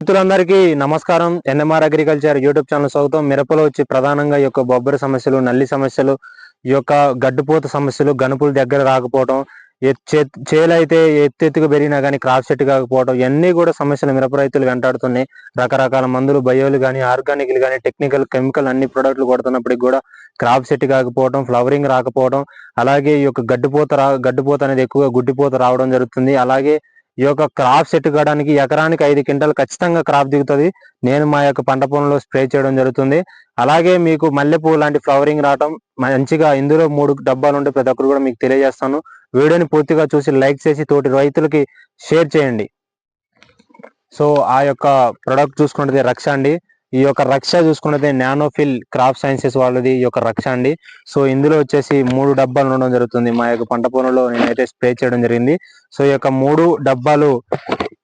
రైతులందరికీ నమస్కారం. NMR agriculture YouTube channel స్వాగతం. మిరపలో వచ్చి ప్రధానంగా యొక్క బొబ్బరి సమస్యలు నల్లి సమస్యలు ఈ యొక్క గడ్డుపూత సమస్యలు గనుపులు దగ్గర రాకపోవడం ఎత్- చేలు అయితే ఎత్తెత్తుకు పెరిగినా కానీ క్రాప్ సెట్ కాకపోవడం ఇవన్నీ కూడా సమస్యలు మిరప రైతులు వెంటాడుతున్నాయి. రకరకాల మందులు బయోలు కానీ ఆర్గానిక్లు కానీ టెక్నికల్ కెమికల్ అన్ని ప్రొడక్ట్లు కొడుతున్నప్పటికి కూడా క్రాప్ సెట్ కాకపోవడం ఫ్లవరింగ్ రాకపోవడం అలాగే ఈ యొక్క గడ్డిపోత రా గడ్డిపోత అనేది ఎక్కువగా గుడ్డిపోత రావడం జరుగుతుంది. అలాగే ఈ యొక్క క్రాప్ సెట్ కావడానికి ఎకరానికి ఐదు క్వింటల్ ఖచ్చితంగా క్రాప్ దిగుతుంది. నేను మా యొక్క పంట పొలంలో స్ప్రే చేయడం జరుగుతుంది. అలాగే మీకు మల్లెపూ లాంటి ఫ్లవరింగ్ రావడం మంచిగా ఇందులో మూడు డబ్బాలు ఉంటే ప్రతి ఒక్కరు కూడా మీకు తెలియజేస్తాను. వీడియోని పూర్తిగా చూసి లైక్ చేసి తోటి రైతులకి షేర్ చేయండి. సో ఆ యొక్క ప్రొడక్ట్ చూసుకుంటే రక్ష అండి. ఈ యొక్క రక్ష చూసుకున్నది నానోఫిల్ క్రాప్ సైన్సెస్ వాళ్ళది ఈ యొక్క రక్ష అండి. సో ఇందులో వచ్చేసి మూడు డబ్బాలు ఉండడం జరుగుతుంది. మా యొక్క పంట పొలంలో నేనైతే స్ప్రే చేయడం జరిగింది. సో ఈ యొక్క మూడు డబ్బాలు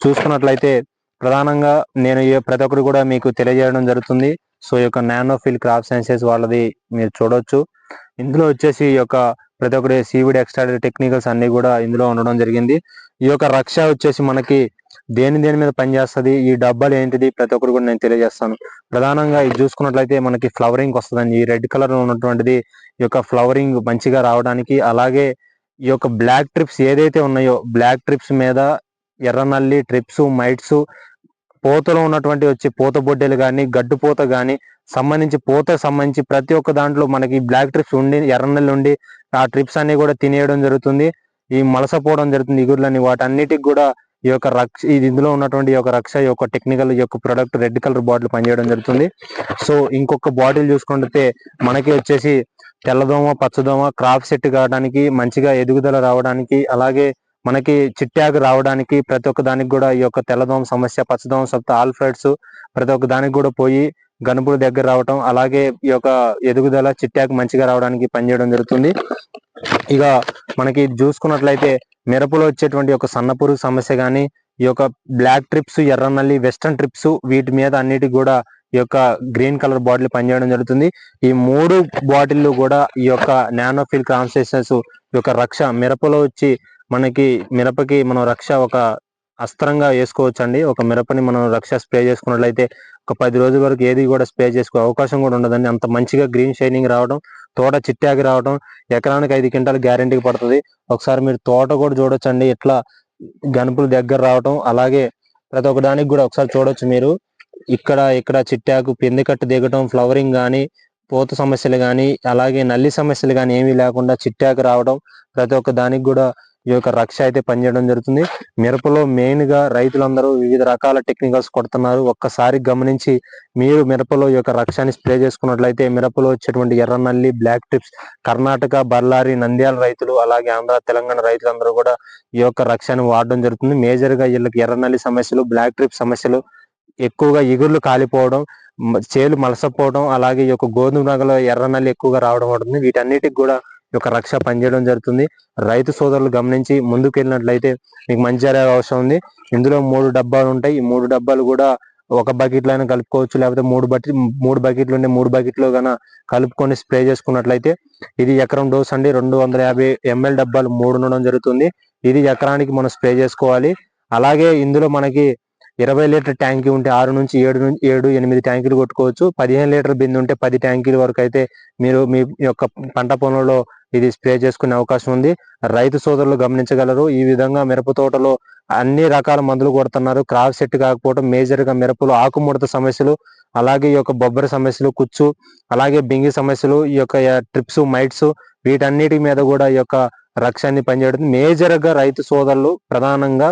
చూసుకున్నట్లయితే ప్రధానంగా నేను ప్రతి ఒక్కరు కూడా మీకు తెలియజేయడం జరుగుతుంది. సో ఈ యొక్క నానోఫిల్ క్రాప్ సైన్సెస్ వాళ్ళది మీరు చూడొచ్చు. ఇందులో వచ్చేసి ఈ యొక్క ప్రతి ఒక్కటి సీవిడ్ ఎక్స్ట్రా టెక్నికల్స్ అన్ని కూడా ఇందులో ఉండడం జరిగింది. ఈ యొక్క రక్ష వచ్చేసి మనకి దేని దేని మీద పనిచేస్తుంది ఈ డబ్బాలు ఏంటిది ప్రతి ఒక్కరు కూడా నేను తెలియజేస్తాను. ప్రధానంగా ఇది చూసుకున్నట్లయితే మనకి ఫ్లవరింగ్ వస్తుందండి. ఈ రెడ్ కలర్లో ఉన్నటువంటిది ఈ యొక్క ఫ్లవరింగ్ మంచిగా రావడానికి అలాగే ఈ యొక్క బ్లాక్ ట్రిప్స్ ఏదైతే ఉన్నాయో బ్లాక్ ట్రిప్స్ మీద ఎర్రనల్లి ట్రిప్స్ మైట్స్ పూతలో ఉన్నటువంటి వచ్చి పూత బొడ్డెలు కానీ గడ్డు పూత కానీ సంబంధించి పూత సంబంధించి ప్రతి ఒక్క దాంట్లో మనకి బ్లాక్ ట్రిప్స్ ఉండి ఎర్రనల్లి ఉండి ఆ ట్రిప్స్ అన్ని కూడా తినేయడం జరుగుతుంది. ఈ మలసపోవడం జరుగుతుంది ఇగుర్లని వాటన్నిటికి కూడా ఈ యొక్క రక్ష ఇది ఇందులో ఉన్నటువంటి ఈ యొక్క రక్ష ఈ యొక్క టెక్నికల్ ఈ యొక్క ప్రొడక్ట్ రెడ్ కలర్ బాటిల్ పనిచేయడం జరుగుతుంది. సో ఇంకొక బాటిల్ చూసుకుంటే మనకి వచ్చేసి తెల్లదోమ పచ్చదోమ క్రాప్ సెట్ కావడానికి మంచిగా ఎదుగుదల రావడానికి అలాగే మనకి చిట్టాకు రావడానికి ప్రతి ఒక్క దానికి కూడా ఈ యొక్క తెల్లదోమ సమస్య పచ్చదోమ సప్త ఆల్ఫ్రైడ్స్ ప్రతి ఒక్క దానికి కూడా పోయి గనుపుడు దగ్గర రావటం అలాగే ఈ యొక్క ఎదుగుదల చిట్టాకు మంచిగా రావడానికి పనిచేయడం జరుగుతుంది. ఇక మనకి చూసుకున్నట్లయితే మిరపలో వచ్చేటువంటి ఒక సన్నపురుగు సమస్య కానీ ఈ యొక్క బ్లాక్ ట్రిప్స్ ఎర్రనల్లి వెస్టర్న్ ట్రిప్స్ వీటి మీద అన్నిటికి కూడా ఈ యొక్క గ్రీన్ కలర్ బాటిల్ పనిచేయడం జరుగుతుంది. ఈ మూడు బాటిల్లు కూడా ఈ యొక్క నానోఫిల్ కాన్సెషన్స్ ఈ యొక్క రక్ష మిరపలో వచ్చి మనకి మిరపకి మనం రక్ష ఒక అస్త్రంగా వేసుకోవచ్చు అండి ఒక మిరపని మనం రక్ష స్ప్రే చేసుకున్నట్లయితే ఒక పది రోజుల వరకు ఏది కూడా స్ప్రే చేసుకో అవకాశం కూడా ఉండదండి. అంత మంచిగా గ్రీన్ షైనింగ్ రావడం తోట చిట్టాకి రావడం ఎకరానికి ఐదు క్వింటాలు గ్యారంటీకి పడుతుంది. ఒకసారి మీరు తోట కూడా చూడొచ్చండి. ఇట్లా గనుపులు దగ్గర రావడం అలాగే ప్రతి ఒక్క దానికి కూడా ఒకసారి చూడొచ్చు మీరు. ఇక్కడ ఇక్కడ చిట్టాకు పెందికట్టు దిగటం ఫ్లవరింగ్ కానీ పూత సమస్యలు కానీ అలాగే నల్లి సమస్యలు కానీ ఏమీ లేకుండా చిట్టాకు రావడం ప్రతి ఒక్క దానికి కూడా ఈ యొక్క రక్ష అయితే పనిచేయడం జరుగుతుంది. మిరపలో మెయిన్గా రైతులందరూ వివిధ రకాల టెక్నికల్స్ కొడుతున్నారు. ఒక్కసారి గమనించి మీరు మిరపలో ఈ యొక్క రక్షాన్ని స్ప్రే చేసుకున్నట్లయితే మిరపలో వచ్చేటువంటి ఎర్ర నల్లి బ్లాక్ టిప్స్ కర్ణాటక బర్లారి నంద్యాల రైతులు అలాగే ఆంధ్ర తెలంగాణ రైతులందరూ కూడా ఈ యొక్క రక్షాన్ని వాడడం జరుగుతుంది. మేజర్గా వీళ్ళకి ఎర్ర నల్లి సమస్యలు బ్లాక్ ట్రిప్ సమస్యలు ఎక్కువగా ఇగుర్లు కాలిపోవడం చేలు మలసపోవడం అలాగే ఈ యొక్క గోధుమ రంగులో ఎర్ర నల్లి ఎక్కువగా రావడం ఉంటుంది వీటన్నిటికి కూడా యొక్క రక్ష పనిచేయడం జరుగుతుంది. రైతు సోదరులు గమనించి ముందుకు వెళ్ళినట్లయితే మీకు మంచి జరిగే అవసరం ఉంది. ఇందులో మూడు డబ్బాలు ఉంటాయి. ఈ మూడు డబ్బాలు కూడా ఒక బకెట్లో అయినా కలుపుకోవచ్చు. లేకపోతే మూడు బకెట్ మూడు బకెట్లు ఉండే మూడు బకెట్లో కన్నా కలుపుకొని స్ప్రే చేసుకున్నట్లయితే ఇది ఎకరం డోస్ అండి. రెండు వందల యాభై ఎంఎల్ డబ్బాలు మూడు ఉండడం జరుగుతుంది. ఇది ఎకరానికి మనం స్ప్రే చేసుకోవాలి. అలాగే ఇందులో మనకి ఇరవై లీటర్ ట్యాంకీ ఉంటే ఆరు నుంచి ఏడు నుంచి ఏడు ఎనిమిది ట్యాంకీలు కొట్టుకోవచ్చు. పదిహేను లీటర్ బిందు ఉంటే పది ట్యాంకీల వరకు అయితే మీరు మీ యొక్క పంట పొలంలో ఇది స్ప్రే చేసుకునే అవకాశం ఉంది. రైతు సోదరులు గమనించగలరు. ఈ విధంగా మిరప తోటలో అన్ని రకాల మందులు కొడుతున్నారు. క్రాప్ సెట్ కాకపోవడం మేజర్గా మిరపలు ఆకుముడత సమస్యలు అలాగే ఈ యొక్క బొబ్బరి సమస్యలు కుచ్చు అలాగే బింగి సమస్యలు ఈ యొక్క ట్రిప్స్ మైట్స్ వీటన్నిటి మీద కూడా ఈ యొక్క రక్షాన్ని పనిచేయడం. మేజర్గా రైతు సోదరులు ప్రధానంగా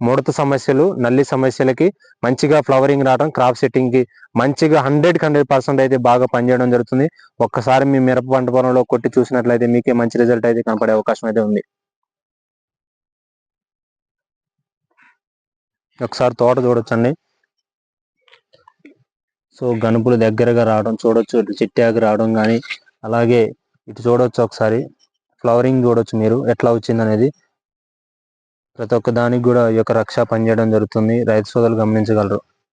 ముడత సమస్యలు నల్లి సమస్యలకి మంచిగా ఫ్లవరింగ్ రావడం క్రాప్ సెట్టింగ్కి మంచిగా హండ్రెడ్ హండ్రెడ్ పర్సెంట్ అయితే బాగా పనిచేయడం జరుగుతుంది. ఒక్కసారి మీ మిరప పంట పొలంలో కొట్టి చూసినట్లయితే మీకే మంచి రిజల్ట్ అయితే కనపడే అవకాశం అయితే ఉంది. ఒకసారి తోట చూడొచ్చండి. సో గనుపులు దగ్గరగా రావడం చూడొచ్చు ఇటు చిట్టాకు రావడం కానీ అలాగే ఇటు చూడొచ్చు ఒకసారి. ఫ్లవరింగ్ చూడొచ్చు మీరు ఎట్లా వచ్చింది అనేది ప్రతి ఒక్క దానికి కూడా ఈ యొక్క రక్ష పనిచేయడం జరుగుతుంది. రైతు సోదరులు గమనించగలరు.